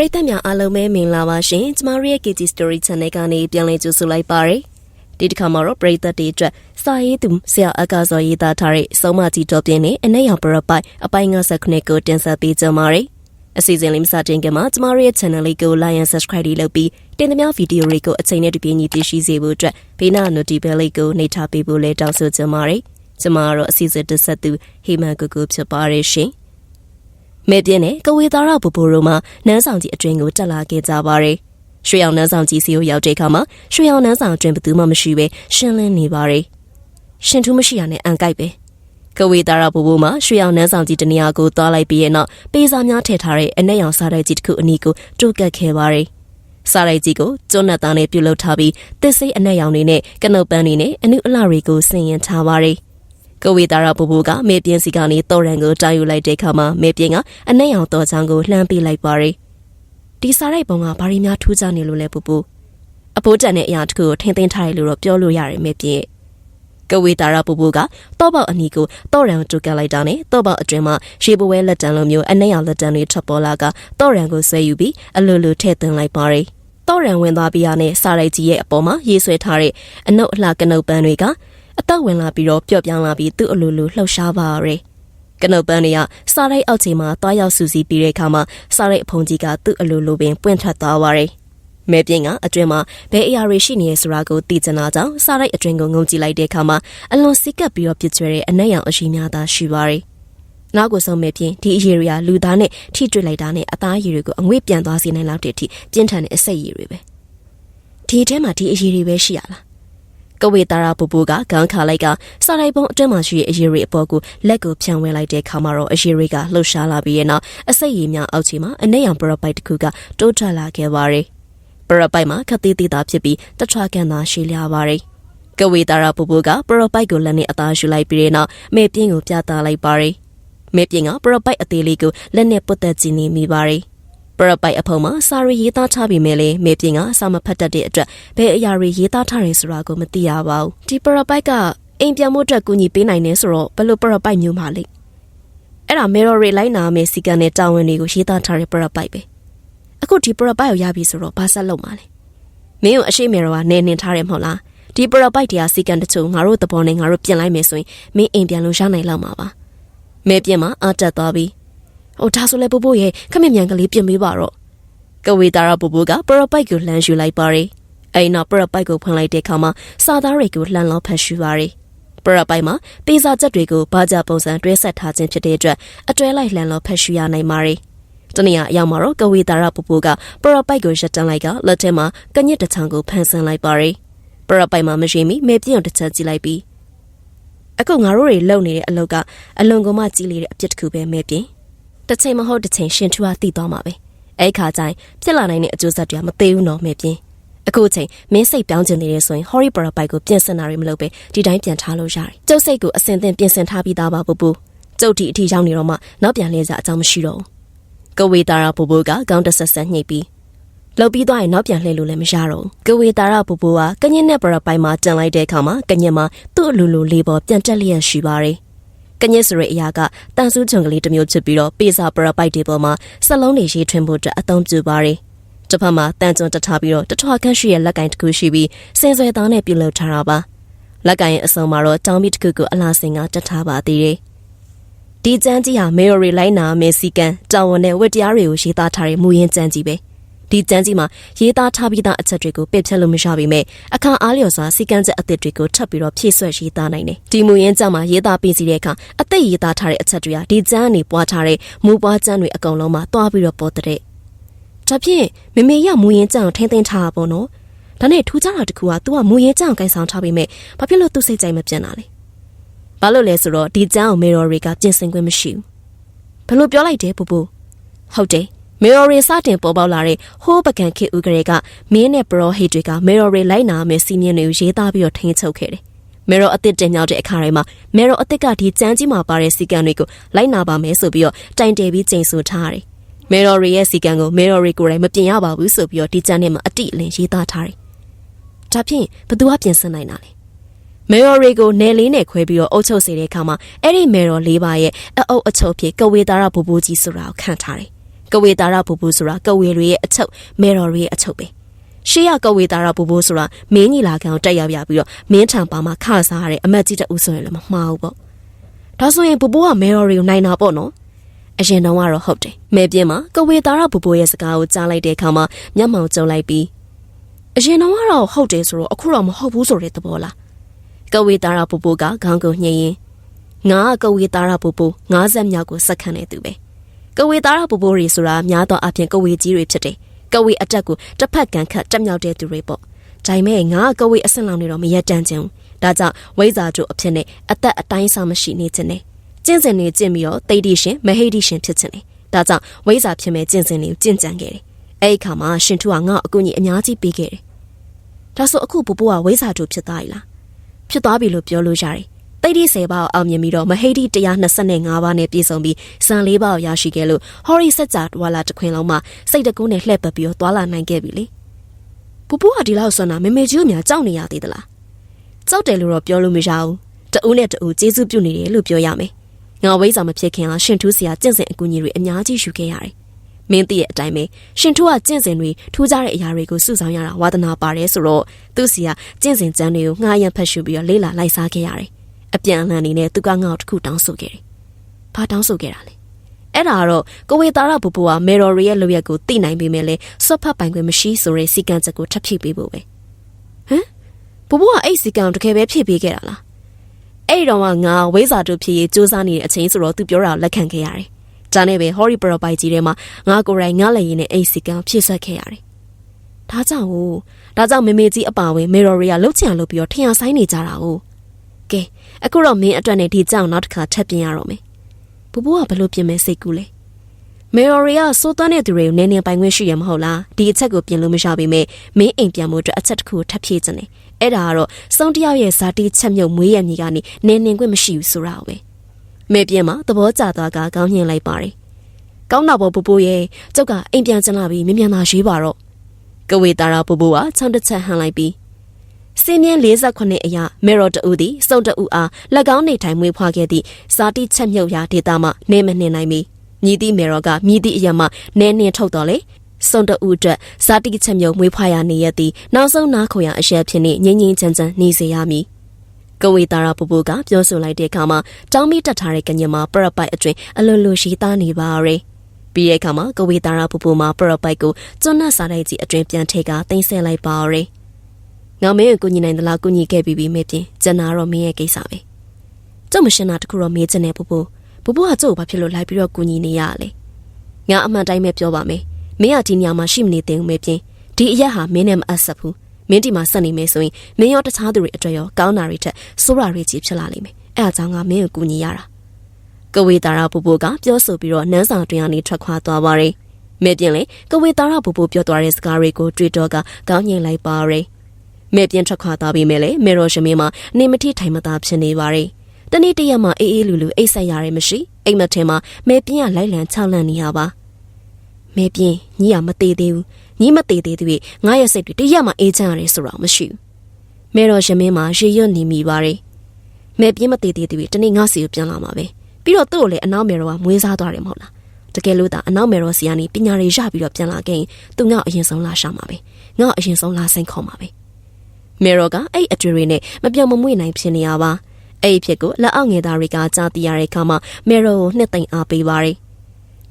ပရိသတ်များအားလုံးပဲမင်္ဂလာပါရှင်ကျမတို့ရဲ့ KG Story Channel ကနေပြန်လည်ကြိုဆိုလိုက်ပါရစေဒီတစ်ခါမှာတော့ပရိသတ်တွေအတွက်စာရေးသူဆရာအကာဇော်ရေးသားထားတဲ့စုံမကြီးတော်ပြင်းနဲ့အနက်ရောင်ပရပိုက်အပိုင်း59ကိုတင်ဆက်ပေးကြပါရစေအစီအစဉ်လေးမစတင်ခင်မှာကျမတို့ရဲ့ channel လေးကို like and subscribe လုပ်ပြီးတင်သမျှဗီဒီယိုတွေကိုအချိန်နဲ့တပြေးညီသိရှိစေဖို့အတွက်ဘေးနာ notification လေးကိုနှိပ်ထားပေးဖို့လည်းတောင်းဆိုချင်ပါတယ်ကျမကတော့အစီအစဉ်တစ်ဆက်သူဟေမန်ကိုကိုဖြစ်ပါရရှင် မဲပြင်းနဲ့ကဝေသားရဘူဘူတို့မှနန်းဆောင်ကြီးအတွင်ကိုတက်လာခဲ့ကြပါတယ်။ရွှေရောင်နန်းဆောင်ကြီးစီကိုရောက်တဲ့အခါမှာရွှေရောင်နန်းဆောင်အတွင်ဘသူမှမရှိပဲရှင်းလင်းနေပါတယ်။ရှင်ထူးမရှိရနဲ့အန်ကိုက်ပဲ။ကဝေသားရဘူဘူမှရွှေရောင်နန်းဆောင်ကြီးတနေရာကိုသွားလိုက်ပြီးရဲ့နောက်ပေးစာများထည့်ထားတဲ့အနက်ရောင်စားတိုက်ကြီးတစ်ခုအနီးကိုတိုးကပ်ခဲ့ပါတယ်။စားလိုက်ကြီးကိုကျွန်းနတ်သားနဲ့ပြုတ်လုထားပြီးသစ်စိတ်အနက်ရောင်တွေနဲ့ကနုတ်ပန်းတွေနဲ့အနုအလှတွေကိုဆင်ရင်ထားပါတယ်။ ကဝေတာရပူပူကမေပြင်းစီကနေတော်ရန်ကိုတာယူလိုက်တဲ့အခါမှာမေပြင်းကအနက်ရောင်တော်ချောင်းကိုလှမ်းပေးလိုက်ပါရီဒီစားရိုက်ပုံကဘာရီများထူးခြားနေလို့လဲပူပူအဖိုးတန်တဲ့အရာတစ်ခုကိုထင်းသိမ်းထားတယ်လို့တော့ပြောလို့ရတယ်မေပြင်းကဝေတာရပူပူကတော့ပေါက်အနီကိုတော့ရန်တူကလိုက်တာနဲ့တော့ပေါက်အတွင်မှာရေပဝဲလက်တံလိုမျိုးအနက်ရောင်လက်တံတွေထပ်ပေါ်လာကတော့ရန်ကိုဆွဲယူပြီးအလိုလိုထည့်သွင်းလိုက်ပါရီတော့ရန်ဝင်သွားပြီးရနဲ့စားရိုက်ကြီးရဲ့အပေါ်မှာရေးဆွဲထားတဲ့အနုတ်အလှကနုတ်ပန်းတွေက အသက်ဝင်လာပြီးတော့ပျော့ပြောင်းလာပြီးသူ့အလိုလိုလှုပ်ရှားပါရယ်ကနုတ်ပန်းတွေကစားရိုက်အောက်ချိန်မှာတွားရောက်စူစီပြီးတဲ့အခါမှာစားရိုက်အဖုံကြီးကသူ့အလိုလိုပင်ပွင့်ထွက်သွားပါရယ်မဲပြင်းကအတွင်မှာဘယ်အရာတွေရှိနေရဆိုတာကိုသိချင်တာကြောင့်စားရိုက်အတွင်ကိုငုံကြည့်လိုက်တဲ့အခါမှာအလွန်စိကပ်ပြီးတော့ပြစ်ကျွဲတဲ့အနက်ရောင်အရှိများသာရှိပါရယ်နောက်ကိုဆုံးမဲ့ဖြင့်ဒီအရည်တွေကလူသားနဲ့ထိတွေ့လိုက်တာနဲ့အသားရည်တွေကိုအငွေ့ပြန်သွားစေနိုင်လောက်တဲ့အထိပြင်းထန်တဲ့အစိတ်ရည်တွေပဲဒီအထဲမှာဒီအရည်တွေပဲရှိရလား ကဝေတာရာပူပူကဂန်းခါလိုက်ကစာလိုက်ပုံအတွင်းမှာရှိတဲ့အရေးတွေအပေါ်ကိုလက်ကိုဖြန့်ဝဲလိုက်တဲ့ခါမှာတော့အရေးတွေကလှုပ်ရှားလာပြီးရဲ့နောက်အစိတ်ရည်များအောက်ခြေမှာအနက်ရောင်ပရပိုက်တစ်ခုကတိုးထွက်လာခဲ့ပါတယ်။ပရပိုက်မှာခက်သေးသေးသာဖြစ်ပြီးတထွားကန်သာရှိလျားပါတယ်။ကဝေတာရာပူပူကပရပိုက်ကိုလက်နဲ့အသားယူလိုက်ပြီးတဲ့နောက်မေပြင်းကိုပြသလိုက်ပါတယ်။မေပြင်းကပရပိုက်အသေးလေးကိုလက်နဲ့ပုတ်သက်ကြည့်နေမိပါတယ်။ ပရပိုက်အဖုံမှာစာရီရေးသားထားပြီးမြဲလေမေပြင်းကအစာမဖတ်တတ်တဲ့အတွက်ဘယ်အရာတွေရေးသားထားတယ်ဆိုတာကိုမသိရပါဘူးဒီပရပိုက်ကအိမ်ပြန်မှုအတွက်ကူညီပေးနိုင်နေဆိုတော့ဘယ်လိုပရပိုက်မျိုးမှလဲအဲ့ဒါမေရိုရီလိုက်နာမယ်စီကန်နဲ့တာဝန်တွေကိုရေးသားထားတဲ့ပရပိုက်ပဲအခုဒီပရပိုက်ကိုရပြီဆိုတော့ဘာဆက်လုပ်မှာလဲမင်းကိုအရှိမေရိုကနေနေထားတယ်မဟုတ်လားဒီပရပိုက်တရားစီကန်တချို့ငါတို့သဘောနဲ့ငါတို့ပြင်လိုက်မယ်ဆိုရင်မင်းအိမ်ပြန်လို့ရနိုင်လောက်မှာပါမဲပြင်းမှာအတက်သွားပြီး။ ဟိုဒါဆိုလဲပို့ပို့ရဲ့ခမင်မြန်ကလေးပြင်ပေးပါတော့။ကဝေတာရပို့ပို့ကပရပိုက်ကိုလှမ်းယူလိုက်ပါရယ်။အဲ့နောက်ပရပိုက်ကိုဖွင့်လိုက်တဲ့အခါမှာစာသားတွေကိုလှမ်းလောက်ဖတ်ရှူပါရယ်။ပရပိုက်မှာပေးစာချက်တွေကိုဘာကြပုံစံတွဲဆက်ထားခြင်းဖြစ်တဲ့အတွက်အတွဲလိုက်လှမ်းလောက်ဖတ်ရှူရနိုင်ပါရယ်။တနည်းအရောက်မှာတော့ကဝေတာရပူပူကပရပိုက်ကိုရက်တန်းလိုက်ကလက်ထဲမှာကညစ်တချောင်းကိုဖန်ဆင်းလိုက်ပါရယ်ပရပိုက်မှာမရှိမီမေပြင်းတစ်ချက်ကြည့်လိုက်ပြီးအခုငါတို့တွေလုံနေတဲ့အလုပ်ကအလွန်ကုန်မှကြီးလေတဲ့အပြစ်တစ်ခုပဲမေပြင်း တစ်ချိန်မဟုတ်တစ်ချိန်ရှင်ထူအားသိသွားမှာပဲအဲ့ခါကျရင်ဖြစ်လာနိုင်တဲ့အကျိုးဆက်တွေကမသေးဘူးနော်မေပြင်းအခုချိန်မင်းစိတ်ပြောင်းကျင်နေတယ်ဆိုရင် Hori Para ဘိုက်ကိုပြင်ဆင်တာတွေမလုပ်ပဲဒီတိုင်းပြန်ထားလို့ရတယ်ကျုပ်စိတ်ကိုအစင်သင်ပြင်ဆင်ထားပြီးသားပါပူပူကျုပ်ဒီအထီရောက်နေတော့မှနောက်ပြန်လဲစားအကြောင်းမရှိတော့ဘူးကဝေတာရာပူပူကကောင်းတဆက်ဆက်ညှိပြီးလောက်ပြီးသွားရင်နောက်ပြန်လှည့်လို့လည်းမရတော့ဘူးကဝေတာရာပူပူကကညင်းနဲ့ပရပိုင်မှာတန်လိုက်တဲ့အခါမှာကညင်းမှာသူ့အလိုလိုလေးပေါ်ပြန်တက်လျက်ရှိပါတယ် ကညစ်ဆိုတဲ့အရာကတန်ဆူးချုံကလေးတစ်မျိုးချစ်ပြီးတော့ပေစာပရပိုက်တွေပေါ်မှာစက်လုံးတွေရေးထွင်းဖို့အတွက်အသုံးပြုပါတယ်။တစ်ဖက်မှာတန်ကျွန်းတထားပြီးတော့တထွားခန့်ရှိရဲ့လက်ကင်တစ်ခုရှိပြီးစင်ဆွဲသားနဲ့ပြုလုပ်ထားတာပါ။လက်ကင်ရဲ့အစုံမှာတော့တောင်းပြီးတစ်ခုကိုအလားစင်ကတထားပါသေးတယ်။ဒီကျန်းကြီးဟာမေယိုရီလိုက်နာမေစီကန်တာဝန်နဲ့ဝတ်တရားတွေကိုရေးသားထားတဲ့မူရင်းကျန်းကြီးပဲ။ ဒီကျမ်းကြီးမှာရေးသားထားပြီးသားအချက်တွေကိုပစ်ဖြတ်လို့မရပါပဲအခါအားလျော်စွာစီကံချက်အသစ်တွေကိုထပ်ပြီးတော့ဖြည့်ဆွက်ရေးသားနိုင်တယ်ဒီမူရင်းကျမ်းမှာရေးသားပြီးစီတဲ့အခါအသက်ရေးသားထားတဲ့အချက်တွေကဒီကျမ်းအနေပွားထားတဲ့မူပွားကျမ်းတွေအကုန်လုံးမှာတွားပြီးတော့ပေါ်တဲ့ဒါဖြင့်မမေရမူရင်းကျမ်းကိုထိမ့်သိမ်းထားတာပေါ့နော်ဒါနဲ့ထူးခြားတာတခုက तू ကမူရင်းကျမ်းကိုင်ဆောင်ထားပြီးမြဲဘာဖြစ်လို့သူစိတ်ကြိုက်မပြတ်တာလဲဘာလို့လဲဆိုတော့ဒီကျမ်းကိုမေရော်ရီကပြင်ဆင်ခွင့်မရှိဘူးဘလို့ပြောလိုက်တယ်ပူပူဟုတ်တယ် မေရိုရီစတင်ပေါ်ပေါက်လာတဲ့ဟိုးပကံခေဦးကလေးကမင်းနဲ့ပရောဟိတ်တွေကမေရိုရီလိုက်နာမယ်စီမင်းတွေကိုရေးသားပြီးတော့ထိန်းချုပ်ခဲ့တယ်။မေရိုအစ်စ်တင်မြောက်တဲ့အခါတိုင်းမှာမေရိုအစ်စ်ကဒီကျမ်းကြီးမှာပါတဲ့စီကံတွေကိုလိုက်နာပါမယ်ဆိုပြီးတော့တိုင်တယ်ပြီးချိန်ဆထားတယ်။မေရိုရီရဲ့စီကံကိုမေရိုရီကိုယ်တိုင်မပြင်ရပါဘူးဆိုပြီးတော့ဒီကျမ်းထဲမှာအတိအလင်းရေးသားထားတယ်။ဒါဖြင့်ဘသူကပြင်ဆင်နိုင်တာလဲ။မေရိုရီကိုနယ်လေးနဲ့ခွဲပြီးတော့အုပ်ချုပ်စေတဲ့အခါမှာအဲ့ဒီမေရိုလေးပါရဲ့အအုပ်အချုပ်ဖြစ်ကဝေတာရဘူဘူကြီးဆိုတာကိုခံထားတယ်။ဒ ကဝေတာရပူပူဆိုတာကဝေတွေရဲ့အချုပ်မေတော်တွေရဲ့အချုပ်ပဲရှေးရကဝေတာရပူပူဆိုတာမင်းကြီးလာခံကိုတက်ရောက်ရပြီးတော့မင်းထံပါမှာခါစားရတဲ့အမတ်ကြီးတဦးဆိုရင်လည်းမမှားဘူးပေါ့ဒါဆိုရင်ပူပူကမေတော်တွေကိုနိုင်တာပေါ့နော်အရင်တုန်းကတော့ဟုတ်တယ်မဲပြင်းမှာကဝေတာရပူပူရဲ့စကားကိုကြားလိုက်တဲ့အခါမှာမျက်မှောင်ကျုံလိုက်ပြီးအရင်တုန်းကတော့ဟုတ်တယ်ဆိုတော့အခုတော့မဟုတ်ဘူးဆိုတဲ့သဘောလားကဝေတာရပူပူကခေါင်းကိုညှိရင်ငါကကဝေတာရပူပူ50မြောက်ကိုစက္ကန့်နေသူပဲ ကဝေတာရပူပူရီဆိုတာများသောအားဖြင့်ကဝေကြီးတွေဖြစ်တယ်ကဝေအတက်ကိုတစ်ဖက်ကန်ခတ်တက်မြောက်တဲ့သူတွေပေါ့ဒါပေမဲ့ငါကဝေအဆင့်လောင်နေတော့မရက်တန်ချင်ဘူးဒါကြောင့်ဝိဇာတို့အဖြစ်နဲ့အသက်အတိုင်းစားမရှိနေခြင်းနဲ့ကျင့်စဉ်တွေကျင့်ပြီးတော့တိတ်တိရှင်မဟိတိရှင်ဖြစ်ခြင်းနဲ့ဒါကြောင့်ဝိဇာဖြစ်မဲ့ကျင့်စဉ်တွေကိုကျင့်ကြံခဲ့တယ်အဲ့ဒီခါမှာရှင်ထုကငါ့အကူကြီးအများကြီးပေးခဲ့တယ်ဒါဆိုအခုပူပူကဝိဇာတို့ဖြစ်သွားပြီလားဖြစ်သွားပြီလို့ပြောလို့ရတယ် တိတ်တိစေပါအောင်မြင်ပြီးတော့မဟိတိ125ပါးနဲ့ပြည့်စုံပြီးစံလေးပါးရရှိခဲ့လို့ဟော်ရီဆက်ကြတွာလာတခွင်လုံးမှာစိတ်တကူးနဲ့လှည့်ပတ်ပြီးတော့တွာလာနိုင်ခဲ့ပြီလေပူပူကဒီလောက်ဆွမ်းတာမေမေကြီးကိုများကြောက်နေရသေးသလားကြောက်တယ်လို့တော့ပြောလို့မရဘူးတဦးနဲ့တဦးကျေးဇူးပြုနေတယ်လို့ပြောရမယ်ငါဝိဇ္ဇာမဖြစ်ခင်ကရှင်ထူးစရာကျင့်စဉ်အကူအညီတွေအများကြီးယူခဲ့ရတယ်မင်းသိရဲ့အတိုင်းပဲရှင်ထူးကကျင့်စဉ်တွေထူးခြားတဲ့အရာတွေကိုစုဆောင်ရတာဝါသနာပါတယ်ဆိုတော့သူ့စီကကျင့်စဉ်ကျမ်းတွေကိုငှားရမ်းဖတ်ရှုပြီးတော့လေးလာလိုက်စားခဲ့ရတယ် အပြန်အလှန်အနေနဲ့သူကငါ့ကိုတစ်ခုတောင်းဆိုခဲ့တယ်။ဘာတောင်းဆိုခဲ့တာလဲ။အဲ့ဒါကတော့ကိုဝေတာရဘူဘူကမေရိုရီရဲ့လုပ်ရက်ကိုသိနိုင်ပေမဲ့လည်းစွတ်ဖတ်ပိုင်ခွင့်မရှိဆိုတဲ့စီကံချက်ကိုထပ်ဖြည့်ပေးဖို့ပဲ။ဟမ်ဘူဘူကအဲ့စီကံတကယ်ပဲဖြည့်ပေးခဲ့တာလား။အဲ့တော့ကငါဝိဇာတို့ဖြည့်ရေးစူးစမ်းနေတဲ့အချိန်ဆိုတော့သူပြောတာလက်ခံခဲ့ရတယ်။ဒါနဲ့ပဲဟော်ရီပရိုပိုက်ကြီးထဲမှာငါကိုယ်တိုင်ငါလည်းရင်းနဲ့အဲ့စီကံဖြည့်ဆွတ်ခဲ့ရတယ်။ဒါကြောင့်ဟိုဒါကြောင့်မေမေကြီးအပါဝင်မေရိုရီကလှုပ်ချင်လှုပ်ပြီးတော့ထင်ရဆိုင်နေကြတာ哦။ကဲ အခုတော့မင်းအတွက်နဲ့ဒီကြောင်နောက်တစ်ခါထပ်ပြင်ရတော့မယ်ဘိုးဘိုးကဘလို့ပြင်မယ်စိတ်ကူးလဲမေရိုရီကစိုးသွမ်းတဲ့သူတွေကိုနည်းနည်းပိုင်ခွင့်ရှိရမဟုတ်လားဒီအချက်ကိုပြင်လို့မရပါပေမဲ့မင်းအိမ်ပြန်မှုအတွက်အချက်တစ်ခုထပ်ဖြည့်ခြင်းတယ်အဲ့ဒါကတော့စုံတယောက်ရဲ့ဇာတိချက်မြုပ်မွေးရညီကနေနင်းနင်းခွင့်မရှိဘူးဆိုတာပဲမေပြင်းမှာသဘောကျသွားကကောင်းညင်လိုက်ပါတယ်ကောင်းတာပေါ်ပူပူရဲ့ကျောက်ကအိမ်ပြန်ကျလာပြီးမြင်မြန်သာရေးပါတော့ကဝေတာရာပူပူကချောင်းတစ်ချက်ဟန်လိုက်ပြီး စင်းမြင်း48အရာမေရော်တူသည်စုံတူအား၎င်းနေထိုင်မွေးဖွားခဲ့သည့်ဇာတိချက်မြုပ်ရာဒေတာမှနေမနှင်နိုင်မီမြည်သည့်မေရော်ကမြည်သည့်အရာမှနဲနှင်ထုတ်တော်လေစုံတူအတွက်ဇာတိချက်မြုပ်မွေးဖွားရာနေရသည့်နောက်ဆုံးနားခေါ်ရာအရက်ဖြစ်နေငင်းငင်းချမ်းချမ်းနေစေရမည်ကဝေတာရာပူပူကပြောဆိုလိုက်တဲ့အခါမှာတောင်းမိတက်ထားတဲ့ကညမှာပရပိုက်အတွင်အလွန်လိုရှိသားနေပါရယ်ပြီးတဲ့အခါမှာကဝေတာရာပူပူမှာပရပိုက်ကိုကျွန်းနတ်စားတဲ့ကြီးအတွင်ပြန်ထိတ်ကတင်ဆက်လိုက်ပါရယ် ငါမင်းကိုကူညီနိုင်သလားကူညီခဲ့ပြီးပြီမေပြင်ကျန်တာတော့မင်းရဲ့ကိစ္စပဲကျုပ်မရှင်းတာတခုတော့မေးချင်တယ်ပူပူပူပူကကျုပ်ဘာဖြစ်လို့လိုက်ပြီးတော့ကူညီနေရလဲငါအမှန်တိုင်းပဲပြောပါမယ်မင်းကဒီနေရာမှာရှိမနေသေးဘူးမေပြင်ဒီအရက်ဟာမင်းနဲ့မအပ်ဆက်ဘူးမင်းဒီမှာဆက်နေမယ်ဆိုရင်မင်းရောတခြားသူတွေအတွက်ရောကောင်းတာတွေထက်ဆိုးတာတွေကြီးဖြစ်လာလိမ့်မယ်အဲအကြောင်းကမင်းကိုကူညီရတာကဝေတာရပူပူကပြောဆိုပြီးတော့နန်းဆောင်တွင်ကနေထွက်ခွာသွားပါတယ်မေပြင်လေကဝေတာရပူပူပြောသွားတဲ့စကားတွေကိုတွေ့တော့ကကောင်းငင်လိုက်ပါတယ် မဲပြင်းထွက်ခွာသွားပြီးမဲလေမေရောရှမင်းမှာနေမထိထိုင်မသာဖြစ်နေပါ रे တနေ့တရက်မှာအေးအေးလူလူအိတ်ဆက်ရရဲမရှိအိမ်မထဲမှာမဲပြင်းကလိုက်လံခြောက်လန့်နေရပါမဲပြင်းညီကမသေးသေးဘူးညီမသေးသေးသူငါရဲ့စိတ်တွေတရက်မှာအေးချမ်းရတယ်ဆိုတော့မရှိဘူးမေရောရှမင်းမှာရေရွတ်နေမိပါ रे မဲပြင်းမသေးသေးသူတနေ့ငါစီကိုပြန်လာမှာပဲပြီးတော့သူ့ကိုလည်းအနောက်မေရောကမွေးစားသွားတယ်မဟုတ်လားတကယ်လို့ဒါအနောက်မေရောစီကနေပညာတွေရပြီးတော့ပြန်လာခဲ့ရင်သူငါ့အရင်ဆုံးလာရှာမှာပဲငါ့အရင်ဆုံးလာဆိုင်ခေါ်မှာပဲ မေရောကအဲ့အတွေ့တွေနဲ့မပြောင်းမမွေ့နိုင်ဖြစ်နေရပါအဲ့ဒီဖြစ်ကိုလက်အောက်ငယ်သားတွေကကြားသိရတဲ့အခါမှာမေရောကိုနှစ်သိမ့်အားပေးပါတယ်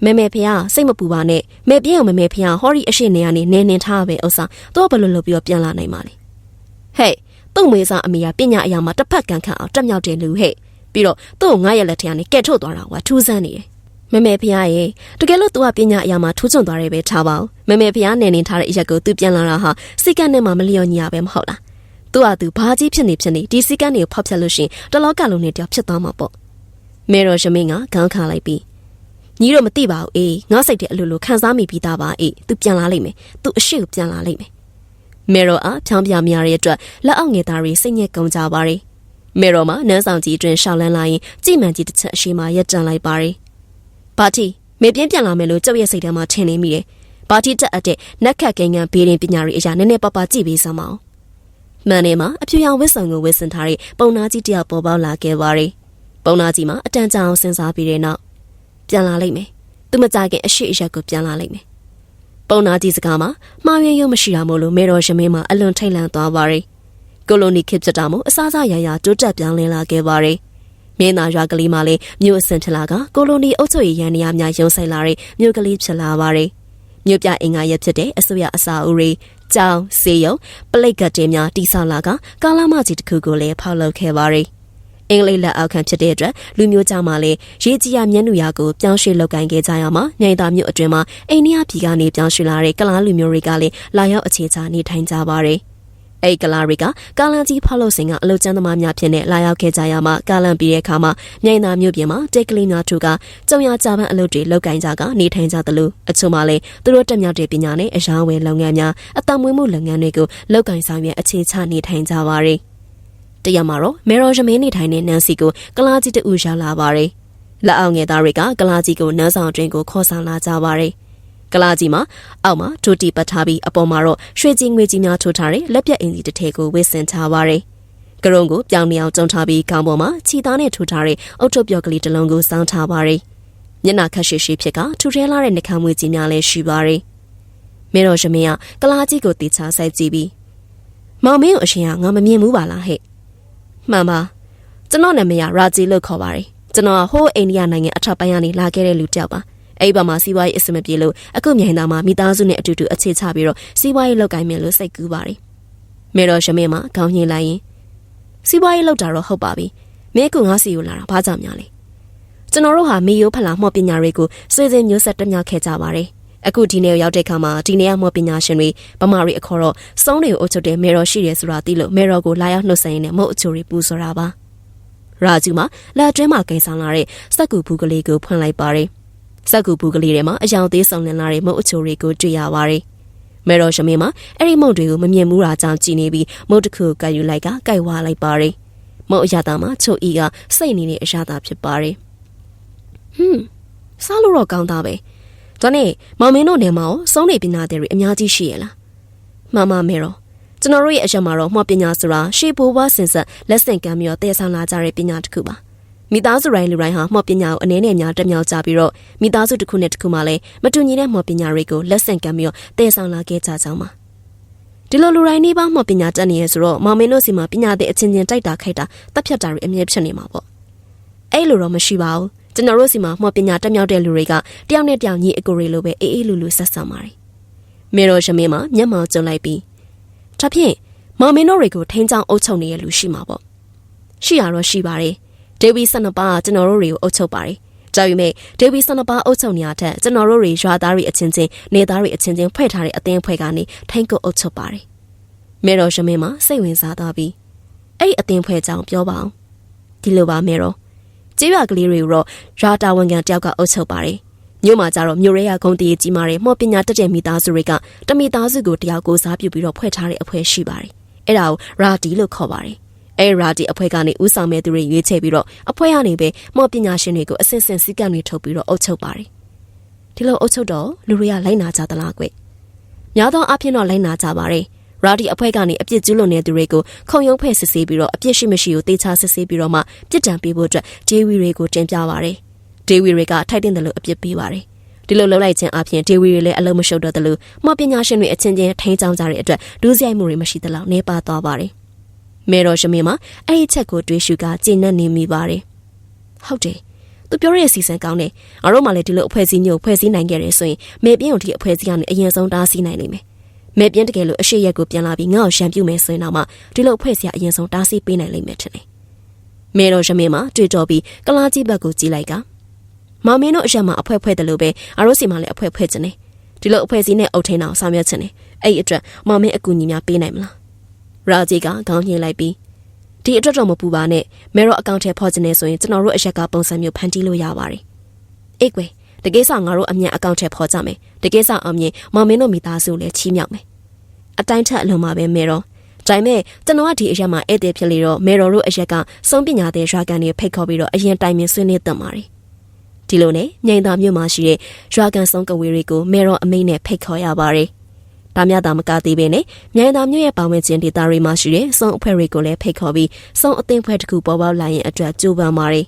မေမေဖះစိတ်မပူပါနဲ့မေပြင်းအောင်မေမေဖះဟော်ရီအရှိနေရနေနေနေထားပဲဥစ္စာတော့ဘယ်လိုလုပ်ပြီးတော့ပြန်လာနိုင်မှာလဲဟဲ့သူ့မေစားအမေကပညာအရာမှာတစ်ဖက်ကန်ခန့်အောင်တက်မြောက်တယ်လူဟဲ့ပြီးတော့သူ့ကိုငါရဲ့လက်ထက်ကနေကဲထုတ်သွားတာကထူးဆန်းနေတယ်မမေဖះရဲ့တကယ်လို့ तू ကပညာအရာမှာထူးချွန်သွားတယ်ပဲထားပါဦးမမေဖះနေနေထားတဲ့အရက်ကို तू ပြန်လာတာဟာစိတ်ကနဲ့မှမလျော်ညီရပဲမဟုတ်လား သူ့ဟာသူဘာကြီးဖြစ်နေဖြစ်နေဒီစီကန်းတွေကိုဖောက်ဖြတ်လို့ရှင်တလောကလုံးနဲ့တယောက်ဖြစ်သွားမှာပေါ့မေရောရှမင်းကခေါင်းခါလိုက်ပြီးညီတော့မသိပါဘူးအေးငါစိတ်တဲ့အလိုလိုခံစားမိပြီးသားပါအေးသူပြန်လာလိမ့်မယ်သူအရှိကိုပြန်လာလိမ့်မယ်မေရောအားဖြောင်းပြများရဲ့အတွက်လက်အောက်ငယ်သားတွေစိတ်ညစ်ကုန်ကြပါရီမေရောမှာနန်းဆောင်ကြီးအတွင်းရှောက်လန်းလာရင်ကြည်မှန်ကြီးတစ်ချက်အရှိမှရက်တန်လိုက်ပါရီဘာတီမေပြင်းပြန်လာမယ်လို့ကြောက်ရဲ့စိတ်ထဲမှာထင်နေမိတယ်ဘာတီတက်အပ်တဲ့နက်ခတ်ကိန်းကဘေးရင်ပညာတွေအရာနည်းနည်းပါးပါးကြည့်ပေးစမ်းပါအောင် မှန်တယ်မှာအဖြူရောင်ဝစ်ဆောင်ကိုဝစ်ဆင်ထားတဲ့ပုံနာကြီးတယောက်ပေါ်ပေါက်လာခဲ့ပါရီပုံနာကြီးမှာအတန်ကြာအောင်စဉ်းစားပြီးတဲ့နောက်ပြန်လာလိမ့်မယ်သူမကြခင်အရှိအရက်ကိုပြန်လာလိမ့်မယ်ပုံနာကြီးစကားမှာမှားယွင်းရုံမရှိတာမို့လို့မေတော်ရမင်းမှာအလွန်ထိတ်လန့်သွားပါရီကိုလိုနီခေတ်ဖြစ်တာမို့အစားစားရရတိုးတက်ပြောင်းလဲလာခဲ့ပါရီမြင်းသာရွာကလေးမှလည်းမြို့အစင်ထလာကကိုလိုနီအုပ်ချုပ်ရေးရန်နေရာများရုံဆိုင်လာတဲ့မြို့ကလေးဖြစ်လာပါရီ မြို့ပြအင်္ဂါရက်ဖြစ်တဲ့အစိုးရအစာအုပ်တွေကြောင်စေယုံပလိတ်ကတင်များတိဆောက်လာကကာလာမကြီးတစ်ခုကိုလည်းဖောက်လုပ်ခဲ့ပါရီအင်္ဂလိပ်လက်အောက်ခံဖြစ်တဲ့အတွက်လူမျိုးကြောင့်မှလည်းရေးကြီးရမျက်နှာရာကိုပြောင်းရွှေ့လုပ်ကိုင်ခဲ့ကြရမှာမြိုင်သာမြို့အတွင်းမှာအိန္ဒိယပြည်ကနေပြောင်းရွှေ့လာတဲ့ကလားလူမျိုးတွေကလည်းလာရောက်အခြေချနေထိုင်ကြပါတယ်။ အဲ့ကလာတွေကကာလန်ကြီးဖောက်လို့စင်ကအလုတ်ကျန်းသမားများဖြစ်နေလာရောက်ခဲ့ကြရမှာကာလန်ပြီးတဲ့အခါမှာမြိုင်သာမြို့ပြင်မှာတိတ်ကလေးများတို့ကကြုံရကြပန်းအလုပ်တွေလုပ်ကိုင်ကြကနေထိုင်ကြသလိုအချို့မှလည်းသူတို့တက်မြောက်တဲ့ပညာနဲ့အရာဝယ်လုပ်ငန်းများအတမွေးမှုလုပ်ငန်းတွေကိုလုပ်ကိုင်ဆောင်ရွက်အခြေချနေထိုင်ကြပါရယ်။တရက်မှာတော့မေရော်ရမင်းနေထိုင်တဲ့နန်စီကိုကလာကြီးတူရောက်လာပါတယ်။လက်အောင်ငယ်သားတွေကကလာကြီးကိုနန်းဆောင်တွင်ကိုခေါ်ဆောင်လာကြပါတယ်။ ကလာကြီးမှာအောက်မှာထိုတီပတ်ထားပြီးအပေါ်မှာတော့ရွှေကြီးငွေကြီးများထိုးထားတဲ့လက်ပြအင်ကြီးတစ်ထည်ကိုဝစ်ဆင်ထားပါတယ်။ကရုံကိုပြောင်းနေအောင်ကျုံထားပြီးခေါင်းပေါ်မှာခြိသားနဲ့ထိုးထားတဲ့အုတ်ထုပ်ပြော့ကလေးတစ်လုံးကိုစောင်းထားပါတယ်။မျက်နှာခက်ရှိရှိဖြစ်ကထူထဲလာတဲ့နှကမ်းမွေးကြီးများလည်းရှိပါတယ်။မေတော်ရမင်းကကလာကြီးကိုတေချာဆိုင်ကြည့်ပြီးမောင်မင်းကိုအရှင်ကငါမမြင်ဘူးပါလားဟဲ့မှန်ပါကျွန်တော်နာမည်ကရာဂျီလို့ခေါ်ပါတယ်ကျွန်တော်ကဟိုးအိန္ဒိယနိုင်ငံအထက်ပိုင်းကနေလာခဲ့တဲ့လူတစ်ယောက်ပါ အဲ့ဘက်မှာစီးပွားရေးအဆင်မပြေလို့အခုမြိုင်သားမှာမိသားစုနဲ့အတူတူအခြေချပြီးတော့စီးပွားရေးလုပ်ကိုင်မယ်လို့စိတ်ကူးပါတယ်မေတော်ရှမင်းမှာခေါင်းညှိလိုက်ရင်စီးပွားရေးလုပ်တာတော့ဟုတ်ပါပြီမင်းကငါစီကိုလာတာဘာကြောင့်များလဲကျွန်တော်တို့ဟာမေယိုဖလာမော့ပညာတွေကိုစွေစဉ်မျိုးဆက်တက်မြောက်ခဲ့ကြပါတယ်အခုဒီနေ့ရောက်တဲ့ခါမှာဒီနေ့ကမော်ပညာရှင်တွေဗမာတွေအခေါ်တော့စုံးတွေကိုအုပ်ချုပ်တဲ့မေရော်ရှိတယ်ဆိုတာသိလို့မေရော်ကိုလာရောက်နှုတ်ဆက်ရင်းနဲ့မုတ်အချိုတွေပူဆိုတာပါရာဂျူမှာလက်အတွင်းမှာကိန်းဆောင်လာတဲ့စက်ကူဘူးကလေးကိုဖွင့်လိုက်ပါတယ် စက်ကူဘူးကလေးထဲမှာအယောင်သေးဆောင်လင်လာတဲ့မုတ်အချိုတွေကိုတွေ့ရပါတယ်မေရော်ရှမင်းမှာအဲ့ဒီမုတ်တွေကိုမမြင်ဘူးတာကြောင့်ကြည်နေပြီးမုတ်တစ်ခုကိုကတ်ယူလိုက်ကကြိုက်ဝါလိုက်ပါတယ်မုတ်အရာသားမှာချိုအီကစိတ်နေတဲ့အရာသားဖြစ်ပါတယ်ဟွန်းစားလို့တော့ကောင်းသားပဲဒါနဲ့မောင်မင်းတို့နေမှာရောစုံးနေပညာသည်တွေအများကြီးရှိရလားမှန်ပါမေရောကျွန်တော်တို့ရဲ့အရက်မှာတော့မှော့ပညာဆိုတာရှေးဘိုးဘွားစင်ဆက်လက်ဆင့်ကမ်းပြီးတော့တည်ဆောင်လာကြတဲ့ပညာတစ်ခုပါ မိသားစုတိုင်းလူတိုင်းဟာမှော့ပညာကိုအနည်းနဲ့များတက်မြောက်ကြပြီးတော့မိသားစုတစ်ခုနဲ့တစ်ခုမှလည်းမတူညီတဲ့မှော့ပညာတွေကိုလက်ဆင့်ကမ်းပြီးတော့တည်ဆောင်လာခဲ့ကြကြောင်းပါဒီလိုလူတိုင်းနေပါမှော့ပညာတက်နေရဆိုတော့မောင်မင်းတို့စီမှာပညာတဲ့အချင်းချင်းတိုက်တာခိုက်တာတက်ဖြတ်တာတွေအမြဲဖြစ်နေမှာပေါ့အဲ့လိုတော့မရှိပါဘူးကျွန်တော်တို့စီမှာမှော်ပညာတက်မြောက်တဲ့လူတွေကတယောက်နဲ့တယောက်ညီအကိုတွေလိုပဲအေးအေးလူလူဆက်ဆံပါတယ်။မေတော်ရှမင်းမှာမျက်မှောင်ကျုံလိုက်ပြီးဒါဖြင့်မောင်မင်းတို့တွေကိုထိန်းချောင်းအုပ်ချုပ်နေတဲ့လူရှိမှာပေါ့။ရှိရတော့ရှိပါတယ်။ ဒေဝီဆနပါကကျွန်တော်တို့တွေကိုအုပ်ချုပ်ပါတယ်။ဒါပေမဲ့ဒေဝီဆနပါအုပ်ချုပ်နေရတဲ့ကျွန်တော်တို့တွေရွာသားတွေအချင်းချင်းနေသားတွေအချင်းချင်းဖွဲ့ထားတဲ့အသင်းအဖွဲ့ကနေထိန်းကုပ်အုပ်ချုပ်ပါတယ်။မေတော်ရှမင်းမှာစိတ်ဝင်စားသွားပြီးအဲ့အသင်းဖွဲ့ကြောင်ပြောပါအောင်။ဒီလိုပါမေတော်ကျေးရွာကလေးတွေကိုတော့ရာတာဝန်ခံတယောက်ကအုပ်ချုပ်ပါတယ်။မြို့မှာကြတော့မြို့ရဲရဂုံတီးကြီးမားတဲ့မော်ပညာတက်တဲ့မိသားစုတွေကတမိသားစုကိုတယောက်ကိုစားပြုပြီးတော့ဖွဲ့ထားတဲ့အဖွဲ့ရှိပါတယ်။အဲ့ဒါကိုရာတီလို့ခေါ်ပါတယ်။ အဲရာတီအဖွဲ့ကနေဥဆောင်မဲ့သူတွေရွေးချယ်ပြီးတော့အဖွဲ့ကနေပဲမော်ပညာရှင်တွေကိုအစစ်စစ်စည်းကမ်းတွေထုတ်ပြီးတော့အုပ်ချုပ်ပါတယ်။ဒီလိုအုပ်ချုပ်တော့လူတွေကလိုက်နာကြသလားကွ။များသောအားဖြင့်တော့လိုက်နာကြပါတယ်။ရာဒီအဖွဲ့ကနေအပြစ်ကျူးလွန်တဲ့သူတွေကိုခုံရုံးဖွဲ့စစ်ဆေးပြီးတော့အပြစ်ရှိမရှိကိုတေချာစစ်ဆေးပြီးတော့မှပြစ်ဒဏ်ပေးဖို့အတွက်ဂျေဝီတွေကိုတင်ပြပါရတယ်။ဂျေဝီတွေကထိုက်တင်တယ်လို့အပြစ်ပေးပါတယ်။ဒီလိုလှုပ်လိုက်ခြင်းအပြင်ဂျေဝီတွေလည်းအလုံးမရှုပ်တော့တယ်လို့မှပညာရှင်တွေအချင်းချင်းထိန်းချောင်းကြတဲ့အတွက်ဒူးစရိုက်မှုတွေမရှိသလောက်နေပါသွားပါတယ်။ မေတော်ရှမင်းမှာအဲ့ဒီချက်ကိုတွေးရှုကကျင့်နဲ့နေမိပါတယ်။ဟုတ်တယ်သူပြောရတဲ့စီစဉ်ကောင်းတယ်။ငါတို့မှလည်းဒီလိုအဖွဲ့အစည်းမျိုးဖွဲ့စည်းနိုင်ခဲ့တယ်ဆိုရင်မေပြင်းုံဒီအဖွဲ့အစည်းကနေအရင်ဆုံးတားဆီးနိုင်လိမ့်မယ်မဲပြင်းတကယ်လို့အရှိရက်ကိုပြန်လာပြီးငါ့ကိုရှံပြူမယ်ဆိုရင်တော့မှဒီလိုဖွဲ့စရာအရင်ဆုံးတားဆီးပေးနိုင်လိမ့်မယ်ထင်တယ်။မဲတော်ရမင်းမှာတွေ့တော်ပြီးကလားကြီးဘက်ကိုကြည့်လိုက်ကမောင်မင်းတို့အရက်မှာအဖွဲဖွဲတယ်လို့ပဲအရိုးစီမှာလည်းအဖွဲဖွဲချင်တယ်။ဒီလိုအဖွဲစည်းနဲ့အုတ်ထင်းအောင်ဆောင်ရွက်ချင်တယ်။အဲ့ဒီအတွက်မောင်မင်းအကူညီများပေးနိုင်မလား။ ရာဂျီကခေါင်းညှိလိုက်ပြီးဒီအတွက်တော့မပူပါနဲ့မဲရောအကောင့်ထဲဖော်ချင်နေဆိုရင်ကျွန်တော်တို့အရက်ကပုံစံမျိုးဖန်တီးလို့ရပါတယ်။အေးကွယ်တကယ်ဆောင်ငါတို့အမြန်အကောင့်ထဲဖော်ကြမယ်တကယ်ဆောင်အောင်မြင်မောင်မင်းတို့မိသားစုလည်းချီးမြှောက်မယ်အတိုင်းထက်အလုံးပါပဲမေရောဒါပေမဲ့ကျွန်တော်ကဒီအရက်မှာဧည့်သည်ဖြစ်လေတော့မေရောတို့အရက်ကစုံပညာတဲ့ရွာကန်တွေဖိတ်ခေါ်ပြီးတော့အရင်တိုင်ပင်ဆွေးနွေးတတ်ပါတယ်ဒီလိုနဲ့ညင်သာမြို့မှာရှိတဲ့ရွာကန်စုံကဝေတွေကိုမေရောအမိန့်နဲ့ဖိတ်ခေါ်ရပါတယ် ဒါမြတာမကသေးပဲနဲ့မြိုင်သာမြို့ရဲ့ပါဝင်ခြင်းဒေသတွေမှာရှိတဲ့စုံအဖွဲ့တွေကိုလည်းဖိတ်ခေါ်ပြီးစုံအသင်းဖွဲ့တစ်ခုပေါ်ပေါက်လာရင်အတွက်ကြိုးပမ်းပါတယ်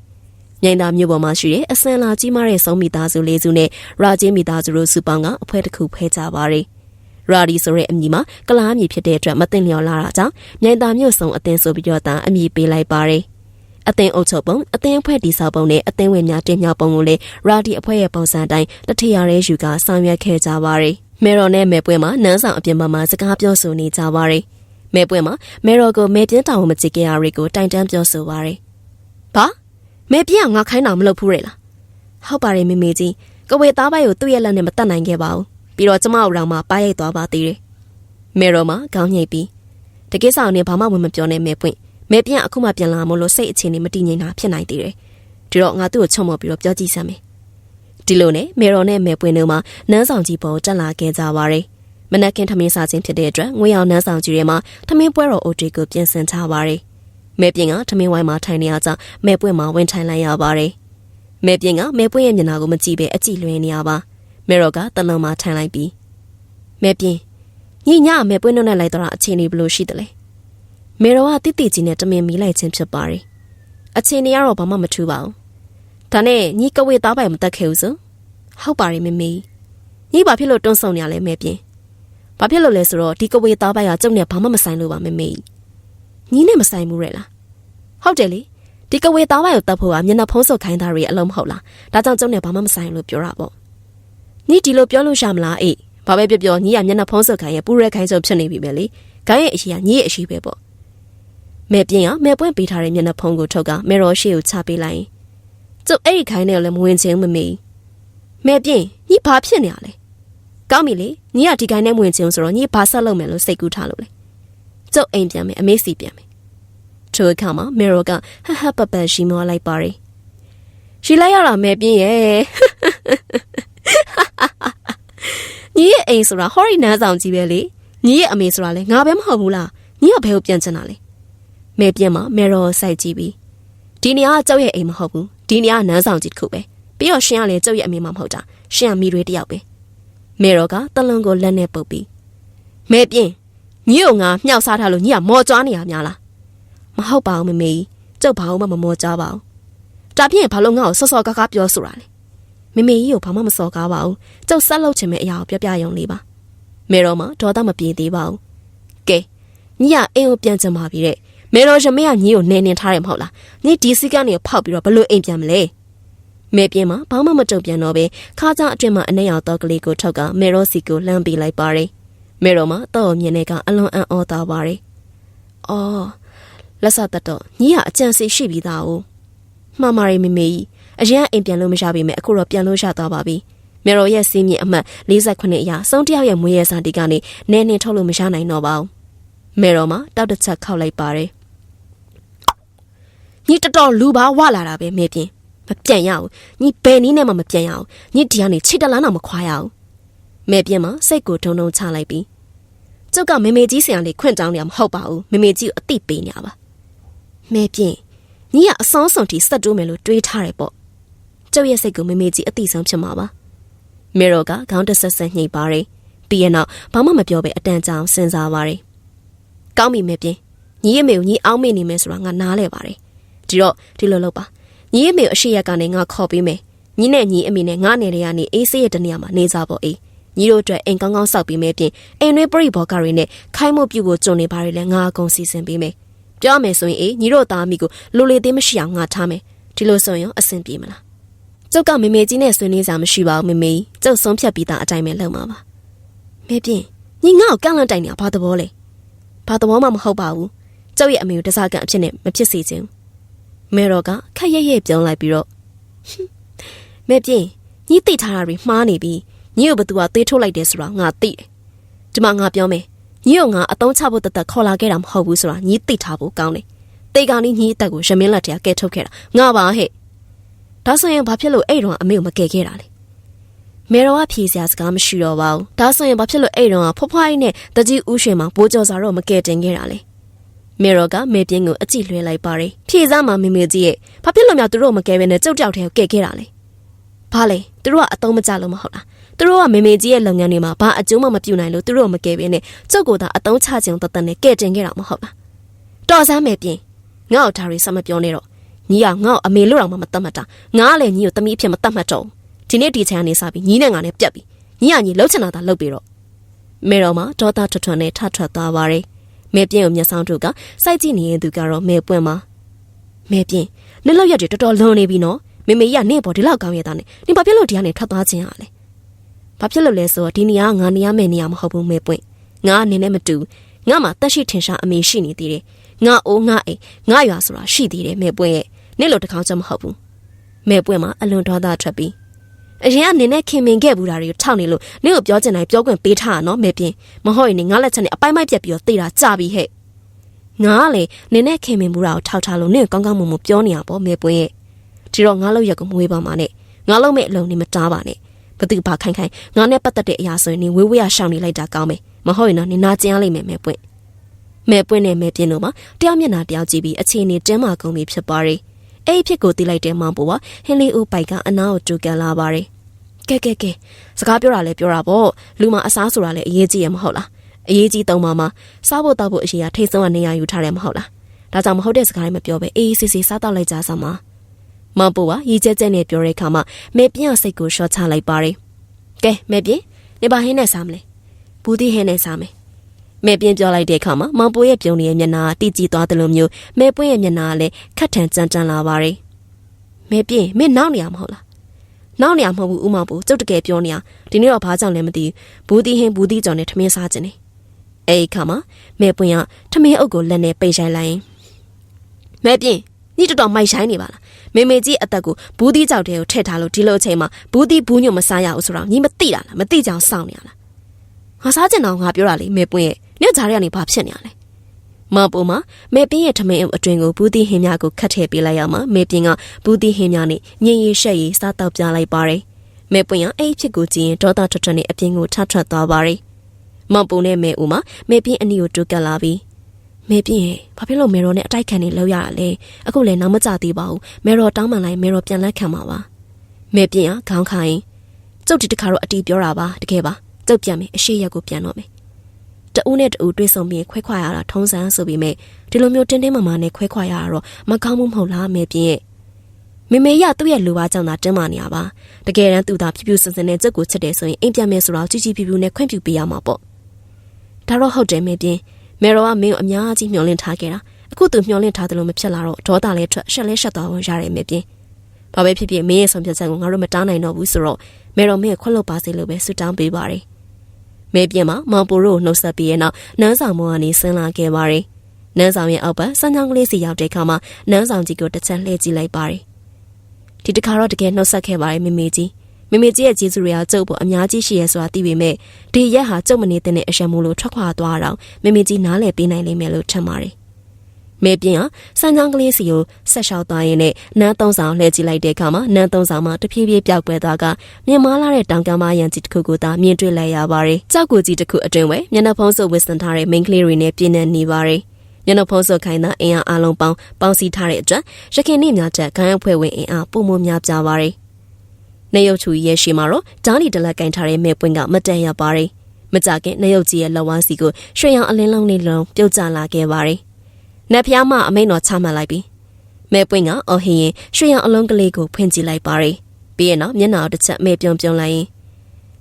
မြိုင်သာမြို့ပေါ်မှာရှိတဲ့အစံလာကြီးမားတဲ့စုံမိသားစုလေးစုနဲ့ရာချင်းမိသားစုတို့စုပေါင်းကအဖွဲတစ်ခုဖဲကြပါတယ်။ရာဒီဆိုတဲ့အမည်မှာကလားမြေဖြစ်တဲ့အတွက်မသိလျော်လာတာကြောင့်မြိုင်သာမြို့ဆောင်အသင်းဆိုပြီးတော့တာအမည်ပေးလိုက်ပါတယ်။အသင်းအုပ်ချုပ်ပုံအသင်းအဖွဲ့တီဆောက်ပုံနဲ့အသင်းဝင်များတင်မြှောက်ပုံကိုလည်းရာဒီအဖွဲ့ရဲ့ပုံစံတိုင်းတထရရဲယူကဆောင်ရွက်ခဲ့ကြပါတယ်။ မေရော်နဲ့မဲပွဲမှာနန်းဆောင်အပြင်ဘက်မှာစကားပြောဆိုနေကြပါတယ်။မဲပွဲမှာမဲရော်ကိုမဲပြင်းတောင်မကြည့်ကြရတွေကိုတိုင်တန်းပြောဆိုပါတယ်။ဘာမဲပြင်းကငါခိုင်းတာမလုပ်ဘူးရဲ့လား။ဟုတ်ပါတယ်မေမေကြီးကဝေသားပိုက်ကိုသူ့ရဲ့လက်နဲ့မတတ်နိုင်ခဲ့ပါဘူး။ပြီးတော့ကျမတို့တောင်မှပါရိုက်သွားပါသေးတယ်။မဲရော်မှာခေါင်းညိတ်ပြီးတကိစ္စအောင်နဲ့ဘာမှဝင်မပြောနဲ့မဲပွင့်မဲပြင်းအခုမှပြန်လာမလို့စိတ်အခြေအနေမတည်ငြိမ်တာဖြစ်နိုင်သေးတယ်။ဒီတော့ငါသူ့ကိုချုံမော်ပြီးတော့ပြောကြည့်စမ်းမယ်။ ဒီလိုနဲ့မေရော်နဲ့မဲပွင့်တို့မှနန်းဆောင်ကြီးပေါ်တက်လာခဲ့ကြပါရယ်။မနက်ခင်းထမင်းစားခြင်းဖြစ်တဲ့အတွက်ငွေအောင်နန်းဆောင်ကြီးထဲမှာထမင်းပွဲတော်အိုတီကိုပြင်ဆင်ထားပါရယ်။မဲပြင်းကထမင်းဝိုင်းမှာထိုင်နေရကြမဲပွင့်မှာဝင်ထိုင်လိုက်ရပါရယ်။မဲပြင်းကမဲပွင့်ရဲ့မျက်နှာကိုမကြည့်ပဲအကြည့်လွှဲနေရပါ။မဲရော်ကတလုံးမှာထိုင်လိုက်ပြီးမဲပြင်းညီညမဲပွင့်တို့နဲ့လိုက်တော့အချိန်လေးဘလို့ရှိတယ်လဲ။မေရောကတိတိကြီးနဲ့တမင်မီလိုက်ခြင်းဖြစ်ပါတယ်။အချိန်တွေကတော့ဘာမှမထူးပါဘူး။ ဒါနဲ့ညီကဝေသားပိုင်မတက်ခဲ့ဘူးဆို။ဟုတ်ပါတယ်မမေ။ညီဘာဖြစ်လို့တွန်းဆုံနေရလဲမဲပြင်း။ဘာဖြစ်လို့လဲဆိုတော့ဒီကဝေသားပိုင်ကကျုပ်နဲ့ဘာမှမဆိုင်လို့ပါမမေ။ညီနဲ့မဆိုင်ဘူးရဲ့လား။ဟုတ်တယ်လေ။ဒီကဝေသားပိုင်ကိုတတ်ဖို့ကမျက်နှာဖုံးစုပ်ခိုင်းတာတွေအလုံးမဟုတ်လား။ဒါကြောင့်ကျုပ်နဲ့ဘာမှမဆိုင်လို့ပြောတာပေါ့။ညီဒီလိုပြောလို့ရှာမလားအေး။ဘာပဲပြောပြောညီကမျက်နှာဖုံးစုပ်ခိုင်းရဲ့ပူရဲခိုင်းစုပ်ဖြစ်နေပြီပဲလေ။ခိုင်းရဲ့အရှိကညီရဲ့အရှိပဲပေါ့။မဲပြင်းကမဲပွင့်ပေးထားတဲ့မျက်နှာဖုံးကိုထုတ်ကမဲရောရှိကိုချပေးလိုက်ရင် ကျုပ်အဲ့ဒီခိုင်းနဲ့လည်းမဝင်ချင်းမမေမဲပြင်းညီဘာဖြစ်နေရလဲကောင်းပြီလေညီကဒီခိုင်းနဲ့မဝင်ချင်းဆိုတော့ညီဘာဆက်လုပ်မယ်လို့စိတ်ကူးထားလို့လေကျုပ်အိမ်ပြန်မယ်အမေစီပြန်မယ်ထိုအခါမှာမဲရောကဟဟပပရှိမောလိုက်ပါရီရှိလိုက်ရတာမဲပြင်းရဲ့ညီရဲ့အိမ်ဆိုတာဟော်ရီနန်းဆောင်ကြီးပဲလေညီရဲ့အမေဆိုတာလေငါပဲမဟုတ်ဘူးလားညီကဘယ်ကိုပြန်ချင်တာလဲမဲပြင်းမှာမဲရောစိုက်ကြည့်ပြီးဒီနေရာကကျုပ်ရဲ့အိမ်မဟုတ်ဘူး ဒီနေရာကနန်းဆောင်ကြီးတစ်ခုပဲပြီးတော့ရှင်ကလည်းကျုပ်ရဲ့အမေမမဟုတ်တာရှင်ကမိတွေတယောက်ပဲမဲရောကတလွန်ကိုလက်နဲ့ပုတ်ပြီးမဲပြင်းညီ့ကိုငါမြှောက်စားထားလို့ညီကမော်ကြွားနေရများလားမဟုတ်ပါဘူးမမေကျုပ်ဘာမှမမော်ကြွားပါဘူးဒါဖြင့်ဘာလို့ငါ့ကိုစောစောကားကားပြောဆိုတာလဲမမေကြီးကိုဘာမှမစော်ကားပါဘူးကျုပ်ဆက်လုပ်ချင်မယ့်အရာကိုပြောပြရုံလေးပါမဲရောမှာဒေါသမပြေသေးပါဘူးကဲညီကအိမ်ကိုပြန်ချင်ပါပြီတဲ့ မဲတော်ရမေကညီကိုနေနေထားတယ်မဟုတ်လားညီဒီစီကနေဖောက်ပြီးတော့ဘလို့အိမ်ပြန်မလဲမဲပြင်းမှာဘာမှမတုံပြန်တော့ပဲခါးကြအတွင်မှာအနှဲ့ရောက်တော့ကလေးကိုထောက်ကမဲရောစီကိုလှမ်းပေးလိုက်ပါတယ်မဲတော်မှာတော့မြင်နေကအလွန်အံ့ဩသွားပါတယ်အော်လက်စသက်တော့ညီကအကြံစီရှိပြီးသား哦မှန်ပါတယ်မေမေကြီးအရင်အိမ်ပြန်လို့မရပါပဲအခုတော့ပြန်လို့ရသွားပါပြီမေရိုရဲ့စီးမြင့်အမှတ်48အရာစုံတယောက်ရဲ့မွေးရစာတီကနေနဲနေထုတ်လို့မရနိုင်တော့ပါဘူးမေရိုမှာတောက်တစ်ချက်ခောက်လိုက်ပါတယ် ညီတော်တော်လူပါဝလာတာပဲမေပြင်းမပြန်ရဘူးညီဘယ်နည်းနဲ့မှမပြန်ရဘူးညီဒီကနေခြေတလန်းတော့မခွာရဘူးမေပြင်းမှာစိတ်ကိုထုံထုံချလိုက်ပြီးကျုပ်ကမေမေကြီးဆရာလေးခွင့်တောင်းနေရမဟုတ်ပါဘူးမေမေကြီးကိုအတိပေးနေရပါမေပြင်းညီကအစောဆုံးထိစက်တိုးမယ်လို့တွေးထားတယ်ပေါ့ကျုပ်ရဲ့စိတ်ကိုမေမေကြီးအတိဆုံးဖြစ်မှာပါမေရိုကခေါင်းတဆက်ဆက်ညှိပါတယ်ပြီးရင်တော့ဘာမှမပြောဘဲအတန်ကြောင်စဉ်းစားပါတယ်ကောင်းပြီမေပြင်းညီရဲ့မေကိုညီအောင်းမေနေမယ်ဆိုတာငါနားလဲပါတယ် ဒီတော့ဒီလိုလုပ်ပါညီအမေကိုအရှိရက်ကနေငါခေါ်ပေးမယ်ညီနဲ့ညီအမေနဲ့ငါနယ်တွေကနေအေးဆေးရဲ့တနေရာမှာနေကြပေါ့အေးညီတို့အတွက်အိမ်ကောင်းကောင်းစောက်ပေးမယ်ပြင်အိမ်တွင်းပြိဘောကတွေနဲ့ခိုင်းမှုပြုဖို့ကြုံနေပါရလဲငါအကုန်စီစဉ်ပေးမယ်ပြောမယ်ဆိုရင်အေးညီတို့သားမိကိုလူလေသေးမရှိအောင်ငါထားမယ်ဒီလိုဆိုရင်အဆင်ပြေမလားကျုပ်ကမေမေကြီးနဲ့ဆွေးနွေးစာမရှိပါဘူးမေမေကျုပ်ဆုံးဖြတ်ပြီးသားအတိုင်းပဲလုပ်မှာပါမေပြင်ညီငါ့ကိုကန့်လန့်တိုင်နေတာဘာသဘောလဲဘာသဘောမှမဟုတ်ပါဘူးကျုပ်ရဲ့အမေကိုတစားကန်အဖြစ်နဲ့မဖြစ်စေချင်ဘူး မဲတော်ကခက်ရဲရဲပြောင်းလိုက်ပြီးတော့မဲပြင်းညီသိထားတာတွေမှားနေပြီညီကိုဘသူကသေးထုတ်လိုက်တယ်ဆိုတာငါသိတယ်ဒီမှာငါပြောမယ်ညီကိုငါအတုံးချဖို့တသက်ခေါ်လာခဲ့တာမဟုတ်ဘူးဆိုတာညီသိထားဖို့ကောင်းတယ်တေကောင်ကြီးညီအသက်ကိုရမင်းလက်တည်းကဲထုတ်ခဲ့တာငါပါဟဲ့ဒါဆိုရင်ဘာဖြစ်လို့အဲ့တုန်းကအမေကိုမကယ်ခဲ့တာလဲမေတော်ကဖြေစရာစကားမရှိတော့ပါဘူးဒါဆိုရင်ဘာဖြစ်လို့အဲ့တုန်းကဖွားဖွားကြီးနဲ့တကြီးဦးရွှေမှာဘိုးကျော်စာတော့မကယ်တင်ခဲ့တာလဲ မေရော်ကမေပြင်းကိုအကြည့်လွှဲလိုက်ပါတယ်။ဖြေစားမှာမေမေကြီးရဲ့ဘာဖြစ်လို့များသူတို့မကဲပဲနဲ့ကြောက်ကြောက်တဲ့ကိုကဲခဲ့တာလဲ။ဘာလဲသူတို့ကအတုံးမကြလို့မဟုတ်လား။သူတို့ကမေမေကြီးရဲ့လုပ်ငန်းတွေမှာဘာအကျိုးမှမပြုနိုင်လို့သူတို့မကဲပဲနဲ့ကြောက်ကိုသာအတုံးချခြင်းတသက်နဲ့ကဲတင်ခဲ့တာမဟုတ်လား။တော်စမ်းမေပြင်းငါ့ကိုဒါရီဆက်မပြောနဲ့တော့ညီကငါ့ကိုအမေလို့တော့မှမတတ်မှတ်တာငါကလည်းညီကိုတမီးအဖြစ်မတတ်မှတ်တော့ဘူးဒီနေ့ဒီချိန်ကနေစပြီးညီနဲ့ငါနဲ့ပြတ်ပြီညီကညီလှုပ်ချင်တာသာလှုပ်ပြီးတော့မေတော်မှာဒေါသထွတ်ထွတ်နဲ့ထထွက်သွားပါတယ် မဲပြင်းကိုမျက်စောင်းတို့ကစိုက်ကြည့်နေတဲ့သူကတော့မဲပွင့်မှာမဲပြင်းနစ်လောက်ရက်တွေတော်တော်လွန်နေပြီနော်မေမေကြီးကနေပေါ်ဒီလောက်ကောင်းရတာနဲ့နင်ဘာဖြစ်လို့ဒီကနေထွက်သွားခြင်းရလဲဘာဖြစ်လို့လဲဆိုတော့ဒီနေရာကငါနေရမယ့်နေရာမဟုတ်ဘူးမဲပွင့်ငါအနေနဲ့မတူငါမှတက်ရှိထင်ရှားအမေရှိနေသေးတယ်ငါအိုးငါအိမ်ငါရွာဆိုတာရှိသေးတယ်မဲပွင့်ရဲ့နေ့လိုတစ်ခေါက်ချက်မဟုတ်ဘူးမဲပွင့်မှာအလွန်ဒေါသထွက်ပြီး အရင်ကနင်းနဲ့ခင်မင်ခဲ့ဘူးတာတွေကိုထောက်နေလို့နင့်ကိုပြောချင်တိုင်းပြောခွင့်ပေးထားတာနော်မဲပြင်းမဟုတ်ရင်ငါလက်ချက်နဲ့အပိုင်းမိုက်ပြက်ပြီးတော့သိတာကြပြီဟဲ့ငါကလေနင်းနဲ့ခင်မင်ဘူးတာကိုထောက်ထားလို့နင့်ကိုကောင်းကောင်းမွန်မွန်ပြောနေရပေါ့မဲပွင့်ရဲ့ဒီတော့ငါလောက်ရက်ကိုမွေးပါမှာနဲ့ငါလောက်မဲ့အလုံးနေမတားပါနဲ့ဘသူဘာခိုင်ခိုင်ငါနဲ့ပတ်သက်တဲ့အရာဆိုရင်နင်ဝေးဝေးရရှောင်နေလိုက်တာကောင်းမယ်မဟုတ်ရင်တော့နင်နာကျင်ရလိမ့်မယ်မဲပွင့်မဲပွင့်နဲ့မဲပြင်းတို့မှာတယောက်မျက်နှာတယောက်ကြည့်ပြီးအခြေအနေတင်းမာကုန်ပြီဖြစ်ပါရဲ့ အဲ့ဖြစ်ကိုတိလိုက်တဲ့မောင်ပေါ်ကဟင်းလေးဦးပိုက်ကအနားကိုတူကန်လာပါတယ်ကဲကဲကဲစကားပြောတာလဲပြောတာပေါ့လူမအစားဆိုတာလဲအရေးကြီးရမဟုတ်လားအရေးကြီးသုံးပါမှာစားဖို့တောက်ဖို့အရေးအထိတ်ဆုံးကနေရာယူထားတယ်မဟုတ်လားဒါကြောင့်မဟုတ်တဲ့စကားတွေမပြောပဲအေးအေးဆေးဆေးစားတော့လိုက်ကြစမ်းပါမောင်ပေါ်ကရီကျဲကျဲနဲ့ပြောတဲ့အခါမှာမေပြင်းစိတ်ကိုရှော့ချလိုက်ပါတယ်ကဲမေပြင်းနေပါဟင်းနဲ့စားမလဲဘူးတီဟင်းနဲ့စားမယ် မဲပြင်းပြောလိုက်တဲ့အခါမှာမောင်ပိုးရဲ့ပြုံးရဲ့မျက်နှာတိကျသွားတယ်လို့မျိုးမဲပွင့်ရဲ့မျက်နှာကလည်းခက်ထန်ကြမ်းကြမ်းလာပါတယ်။မဲပြင်းမင်းနောက်နေရမဟုတ်လား။နောက်နေရမဟုတ်ဘူးဦးမောင်ပိုးကျုပ်တကယ်ပြောနေရဒီနေ့တော့ဘာကြောင့်လဲမသိဘူးဘူးတီဟင်းဘူးတီကြော်နဲ့ထမင်းစားခြင်းနေ။အဲ့ဒီအခါမှာမဲပွင့်ကထမင်းအုပ်ကိုလက်နဲ့ပိတ်ဆိုင်လိုက်ရင်မဲပြင်းညတော်တော်မိုက်ဆိုင်နေပါလား။မေမေကြီးအသက်ကိုဘူးတီကြောက်တဲ့ကိုထည့်ထားလို့ဒီလိုအချိန်မှာဘူးတီဘူးညွတ်မစားရဘူးဆိုတော့ညီမသိတာလားမသိကြအောင်စောင့်နေရလား။ငါစားကျင်တော့ငါပြောတာလေမေပွင့်ရဲ့ ညကြားရကနေဘာဖြစ်နေရလဲမပေါ်မှာမေပင်းရဲ့ထမင်းအတွင်ကိုဘူးတီဟင်းများကိုခတ်ထည့်ပေးလိုက်ရမှာမေပင်းကဘူးတီဟင်းများနဲ့ညင်ရီရှက်ရီစားတော့ပြလိုက်ပါတယ်မေပွင့်ကအဲ့ဖြစ်ကိုကြည့်ရင်ဒေါသထွက်ထွက်နဲ့အပြင်ကိုထထထွက်သွားပါတယ်မပုံနဲ့မေဦးမှာမေပင်းအနီကိုတူကပ်လာပြီးမေပြင်းရဲ့ဘာဖြစ်လို့မေရောနဲ့အတိုက်ခံနေလောက်ရတာလဲအခုလည်းနောက်မကြသေးပါဘူးမေရောတောင်းပန်လိုက်မေရောပြန်လက်ခံပါပါမေပြင်းကခေါင်းခိုင်းကျုပ်ဒီတခါတော့အတီးပြောတာပါတကယ်ပါကျုပ်ပြန်မယ်အရှိရက်ကိုပြန်တော့မယ် တဦးနဲ့တဦးတွေ့ဆုံပြီးခွဲခွာရတာထုံးစံဆိုပေမဲ့ဒီလိုမျိုးတင်းတင်းမာမာနဲ့ခွဲခွာရတာတော့မကောင်းဘူးမဟုတ်လားမေပြင်းရဲ့မေမေရသူ့ရဲ့လူပါကြောင့်သာတင်းမာနေရပါတကယ်တမ်းသူသာဖြူဖြူစင်စင်နဲ့စက်ကိုချက်တယ်ဆိုရင်အိမ်ပြန်မယ်ဆိုတော့ကြီးကြီးဖြူဖြူနဲ့ခွင့်ပြုပေးရမှာပေါ့ဒါတော့ဟုတ်တယ်မေပြင်းမေရောကမင်းကိုအများကြီးမျှော်လင့်ထားခဲ့တာအခုသူမျှော်လင့်ထားတယ်လို့မဖြစ်လာတော့ဒေါသလည်းထွက်ရှက်လဲရှက်သွားဝင်ရတယ်မေပြင်းဘာပဲဖြစ်ဖြစ်မင်းရဲ့ဆုံးဖြတ်ချက်ကိုငါတို့မတားနိုင်တော့ဘူးဆိုတော့မေရောမင်းကိုခွက်လို့ပါစေလို့ပဲဆုတောင်းပေးပါတယ် မဲပြင်းမှာမောင်ပူတို့နှုတ်ဆက်ပြီးရဲ့နောက်နန်းဆောင်မောကနေဆင်းလာခဲ့ပါတယ်။နန်းဆောင်ရဲ့အောက်ဘက်စမ်းချောင်းကလေးစီရောက်တဲ့အခါမှာနန်းဆောင်ကြီးကိုတစ်ချက်လှည့်ကြည့်လိုက်ပါတယ်။ဒီတစ်ခါတော့တကယ်နှုတ်ဆက်ခဲ့ပါတယ်မိမေကြီး။မိမေကြီးရဲ့ကျေးဇူးတွေကကျုပ်ပေါ်အများကြီးရှိရဲဆိုတာသိပေမဲ့ဒီရက်ဟာကျုပ်မနေတဲ့အရှက်မို့လို့ထွက်ခွာသွားတော့မိမေကြီးနားလည်ပေးနိုင်လိမ့်မယ်လို့ထင်ပါတယ်။ မဲပြင်းဟာစမ်းချောင်းကလေးစီကိုဆက်လျှောက်သွားရင်းနဲ့နန်းသုံးဆောင်လှည့်ကြည့်လိုက်တဲ့အခါမှာနန်းသုံးဆောင်မှာတဖြည်းဖြည်းပျောက်ကွယ်သွားကမြင်မာလာတဲ့တောင်ကမ်းမရံကြီးတစ်ခုကိုသာမြင်တွေ့လိုက်ရပါတယ်။ကြောက်ကိုကြီးတစ်ခုအတွင်ဝဲမျက်နှာဖုံးစုပ်ဝစ်စင်ထားတဲ့မိန်းကလေးတွေနဲ့ပြည့်နေနေပါတယ်။မျက်နှာဖုံးစုပ်ခိုင်းတာအင်အားအလုံးပေါင်းပေါင်းစည်းထားတဲ့အတွက်ရခင်နေ့များချက်ခိုင်းအဖွဲ့ဝင်အင်အားပုံမများပြားပါတယ်။နေရုပ်ချူရဲ့ရှေ့မှာတော့ဂျာနီတလက်ကင်ထားတဲ့မဲပွင့်ကမတန်ရပါတယ်။မကြခင်နေရုပ်ကြီးရဲ့လက်ဝါးစီကိုရွှေရောင်အလင်းလုံးလေးလုံးပြုတ်ကျလာခဲ့ပါတယ်။ နတ်ဖျားမအမိန်တော်ချမှတ်လိုက်ပြီ။မဲပွင့်ကအော်ဟင်းရင်ရွှေရောင်အလုံးကလေးကိုဖွင့်ကြည့်လိုက်ပါတယ်။ပြီးရင်တော့မျက်နှာတစ်ချက်မဲပြုံပြုံလိုက်ရင်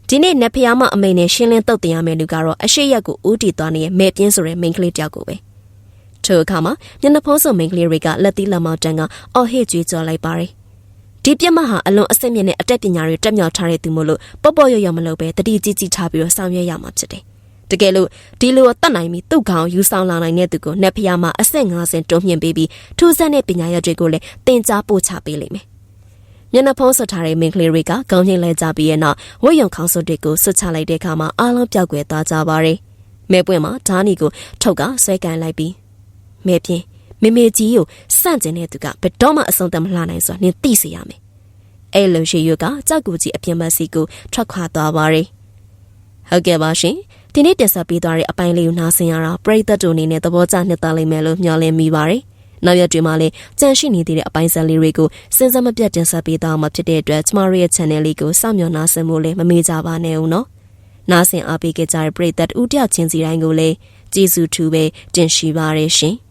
ဒီနေ့နတ်ဖျားမအမိန်နဲ့ရှင်းလင်းတုတ်တင်ရမယ့်လူကတော့အရှိရက်ကိုဦးတည်သွားနေတဲ့မဲပြင်းဆိုတဲ့မိန်းကလေးတယောက်ကိုပဲ။ထိုအခါမှာမျက်နှာဖုံးစုံမိန်းကလေးတွေကလက်သီးလက်မောက်တန်းကအော်ဟစ်ကြွေးကြော်လိုက်ပါတယ်။ဒီပြက်မဟာအလွန်အဆင့်မြင့်တဲ့အတက်ပညာတွေတက်မြောက်ထားတဲ့သူမို့လို့ပေါ့ပေါ့ရွရွမလုပ်ပဲတတိကြီးကြီးထားပြီးတော့ဆောင်ရွက်ရမှာဖြစ်တယ်။ တကယ်လို့ဒီလိုတတ်နိုင်ပြီးသူ့ကောင်ယူဆောင်လာနိုင်တဲ့သူကိုနက်ဖျားမှာအဆင့်50တွန်းမြင့်ပေးပြီးထူးဆန်းတဲ့ပညာရပ်တွေကိုလည်းသင်ကြားပို့ချပေးလိမ့်မယ်။မျက်နှာဖုံးဆွထားတဲ့မင်းကလေးတွေကခေါင်းငိမ့်လဲကြပြီးရဲ့နောက်ဝိယုံခေါင်းစွပ်တွေကိုဆွချလိုက်တဲ့အခါမှာအားလုံးပြောက်ကွယ်သွားကြပါတယ်။မဲပွင့်မှာဓာနီကိုထုတ်ကဆွဲကန်လိုက်ပြီးမဲပြင်းမေမေကြီးကိုစန့်ကျင်တဲ့သူကဘယ်တော့မှအဆုံးသတ်မလှနိုင်ဆိုတာနင်သိစေရမယ်။အဲ့လိုရှိရကကြောက်ကူကြီးအပြင်ဘက်စီကိုထွက်ခွာသွားပါတယ်။ဟုတ်ကဲ့ပါရှင်။ ဒီနေ့တင်ဆက်ပေးသွားတဲ့အပိုင်းလေးကိုနားဆင်ရတာပရိသတ်တို့အနေနဲ့သဘောကျနှစ်သက်လိမ့်မယ်လို့မျှော်လင့်မိပါတယ်။နောက်ရက်တွေမှာလည်းကြန့်ရှိနေသေးတဲ့အပိုင်းဆက်လေးတွေကိုစဉ်ဆက်မပြတ်တင်ဆက်ပေးသွားမှာဖြစ်တဲ့အတွက်ကျမတို့ရဲ့ channel လေးကိုစောင့်မျှော်နားဆင်ဖို့လည်းမမေ့ကြပါနဲ့ဦးနော်။နားဆင်အားပေးကြတဲ့ပရိသတ်ဦးတယောက်ချင်းစီတိုင်းကိုလည်းကျေးဇူးထူးပဲတင်ရှိပါရရှင်။